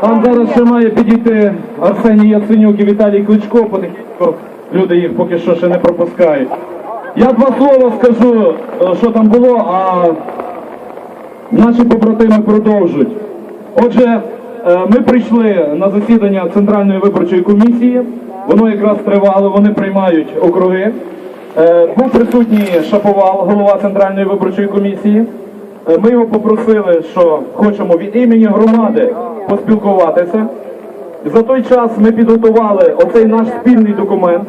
Там зараз ще має підійти Арсеній Яценюк і Віталій Кличко, потихеньку люди їх поки що ще не пропускають. Я два слова скажу, е, що там було, а наші побратими продовжують. Отже, е, ми прийшли на засідання Центральної виборчої комісії. Воно якраз тривало, вони приймають округи. Е, Був присутній Шаповал, голова Центральної виборчої комісії. Ми його попросили, що хочемо від імені громади поспілкуватися. За той час ми підготували оцей наш спільний документ,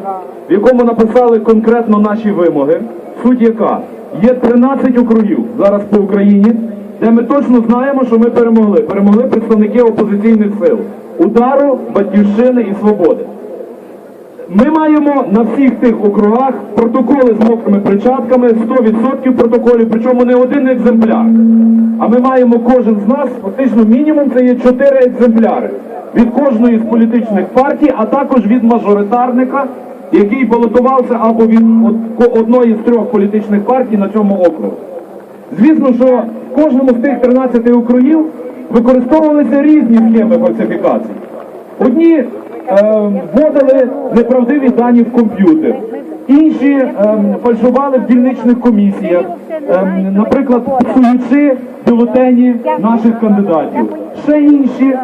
в якому написали конкретно наші вимоги. Суть яка? Є 13 округів зараз по Україні, де ми точно знаємо, що ми перемогли. Перемогли представники опозиційних сил. Удару, Батьківщини і Свободи. Ми маємо на всіх тих округах протоколи з мокрими печатками, 100% протоколів, причому не один екземпляр. А ми маємо кожен з нас, фактично мінімум це є 4 екземпляри від кожної з політичних партій, а також від мажоритарника, який балотувався або від од- одної з трьох політичних партій на цьому округу. Звісно, що в кожному з тих 13 округів використовувалися різні схеми фальсифікації. Одні вводили неправдиві дані в комп'ютер, інші ем, фальшували в дільничних комісіях, ем, наприклад, псуючи бюлетені наших кандидатів. Ще інші е,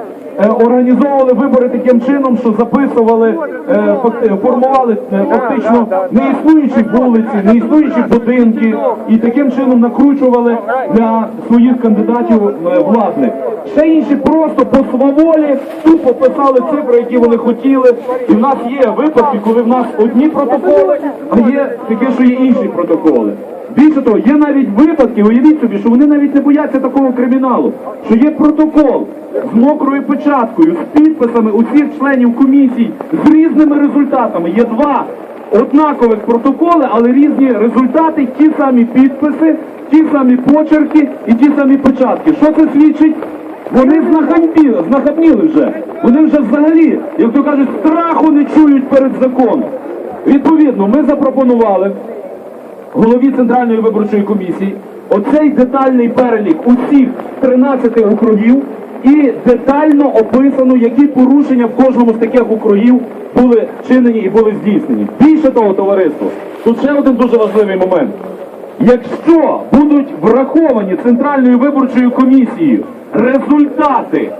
організовували вибори таким чином, що записували, е, факти- формували е, фактично неіснуючі вулиці, неіснуючі будинки, і таким чином накручували для своїх кандидатів е, владних. Ще інші просто по сваволі тупо писали цифри, які вони хотіли. І в нас є випадки, коли в нас одні протоколи, а є таке, що є інші протоколи. Більше того, є навіть випадки, уявіть собі, що вони навіть не бояться такого криміналу, що є протокол з мокрою печаткою, з підписами усіх членів комісій, з різними результатами. Є два однакових протоколи, але різні результати, ті самі підписи, ті самі почерки і ті самі печатки. Що це свідчить? Вони знахамбіли, знахабніли вже. Вони вже взагалі, як то кажуть, страху не чують перед законом. Відповідно, ми запропонували голові Центральної виборчої комісії оцей детальний перелік усіх 13 округів і детально описано, які порушення в кожному з таких округів були вчинені і були здійснені. Більше того, товариство, тут ще один дуже важливий момент. Якщо будуть враховані Центральною виборчою комісією результати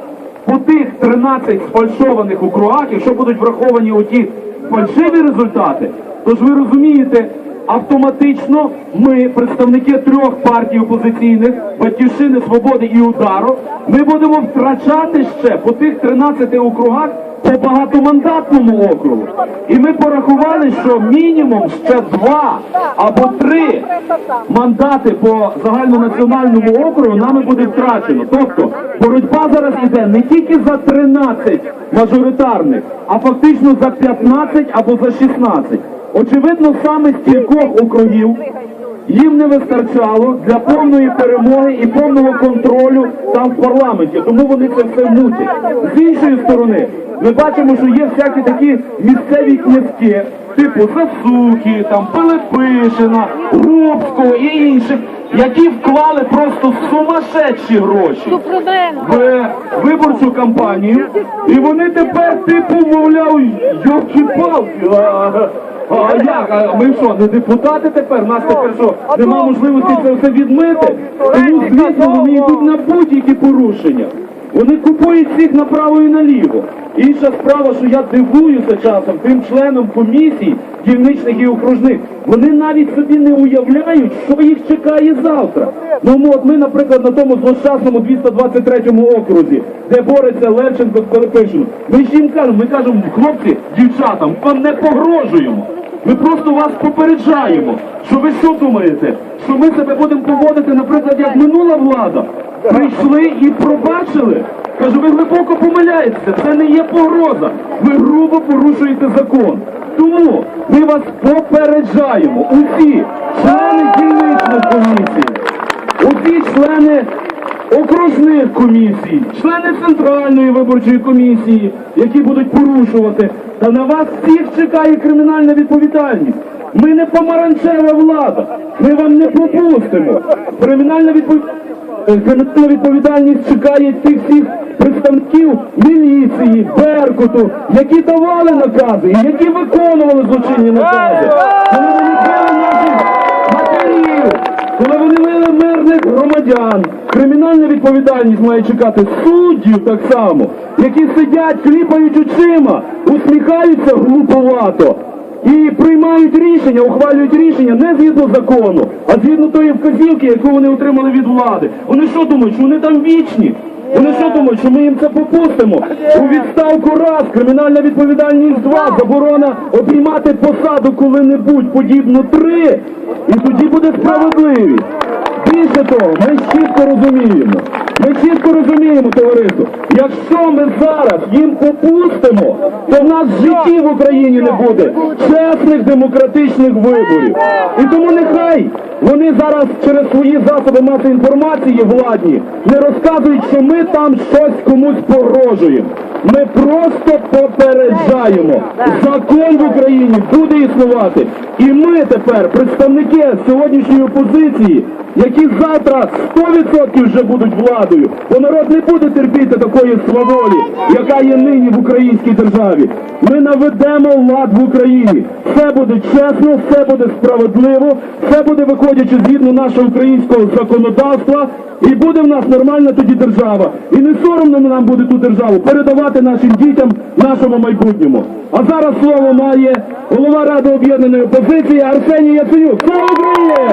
по тих 13 сфальшованих округах, якщо будуть враховані оті фальшиві результати, то ж ви розумієте, автоматично ми, представники трьох партій опозиційних, Батьківщини, Свободи і Удару, ми будемо втрачати ще по тих 13 округах по багатомандатному округу. І ми порахували, що мінімум ще два або три мандати по загальнонаціональному округу нами буде втрачено. Тобто боротьба зараз іде не тільки за 13 мажоритарних, а фактично за 15 або за 16. Очевидно, саме з кількох округів їм не вистачало для повної перемоги і повного контролю там в парламенті. Тому вони це все мутять. З іншої сторони, ми бачимо, що є всякі такі місцеві князьки, типу Засухи, там Пилипишина, Губського і інших, які вклали просто сумасшедші гроші в виборчу кампанію, і вони тепер типу мовляв, йолки-палки. а- А як? А ми що, не депутати тепер? У нас тепер що, нема можливості це все відмити? Тому, звісно, вони йдуть на будь-які порушення. Вони купують всіх направо і наліво. Інша справа, що я дивуюся часом тим членам комісій, дільничних і окружних, вони навіть собі не уявляють, що їх чекає завтра. Ну от ми, наприклад, на тому злощасному 223 окрузі, де бореться Левченко з Пилипишином, ми ж їм кажемо, ми кажемо, хлопці, дівчатам, вам не погрожуємо. Ми просто вас попереджаємо, що ви що думаєте, що ми себе будемо поводити, наприклад, як минула влада. Прийшли і пробачили. Кажу, ви глибоко помиляєтеся, це не є погроза. Ви грубо порушуєте закон. Тому ми вас попереджаємо. Усі члени дільничних комісій, усі члени окружних комісій, члени Центральної виборчої комісії, які будуть порушувати, та на вас всіх чекає кримінальна відповідальність. Ми не помаранчева влада, ми вам не пропустимо. Кримінальна відповідальність е, кримінальна відповідальність чекає тих всіх представників міліції, Беркуту, які давали накази які виконували злочинні накази. Коли вони били наших матерів, коли вони били мирних громадян, кримінальна відповідальність має чекати суддів так само, які сидять, кліпають очима, усміхаються глуповато. І приймають рішення, ухвалюють рішення не згідно закону, а згідно тої вказівки, яку вони отримали від влади. Вони що думають, що вони там вічні? Вони що думають, що ми їм це попустимо? У відставку раз, кримінальна відповідальність два, заборона обіймати посаду коли-небудь подібно три, і тоді буде справедливість. Більше того, ми чітко розуміємо, ми чітко розуміємо, товариство, якщо ми зараз їм попустимо, то в нас в житті в Україні не буде чесних демократичних виборів. І тому нехай вони зараз через свої засоби масової інформації владні не розказують, що ми там щось комусь погрожуємо. Ми просто попереджаємо. Закон в Україні буде існувати. І ми тепер, представники сьогоднішньої опозиції, які завтра 100% вже будуть владою, бо народ не буде терпіти такої сваволі, яка є нині в українській державі. Ми наведемо лад в Україні. Все буде чесно, все буде справедливо, все буде виходячи згідно нашого українського законодавства, і буде в нас нормальна тоді держава. І не соромно нам буде ту державу передавати нашим дітям, нашому майбутньому. А зараз слово має голова Ради об'єднаної опозиції Арсеній Яценюк. Слава Україні!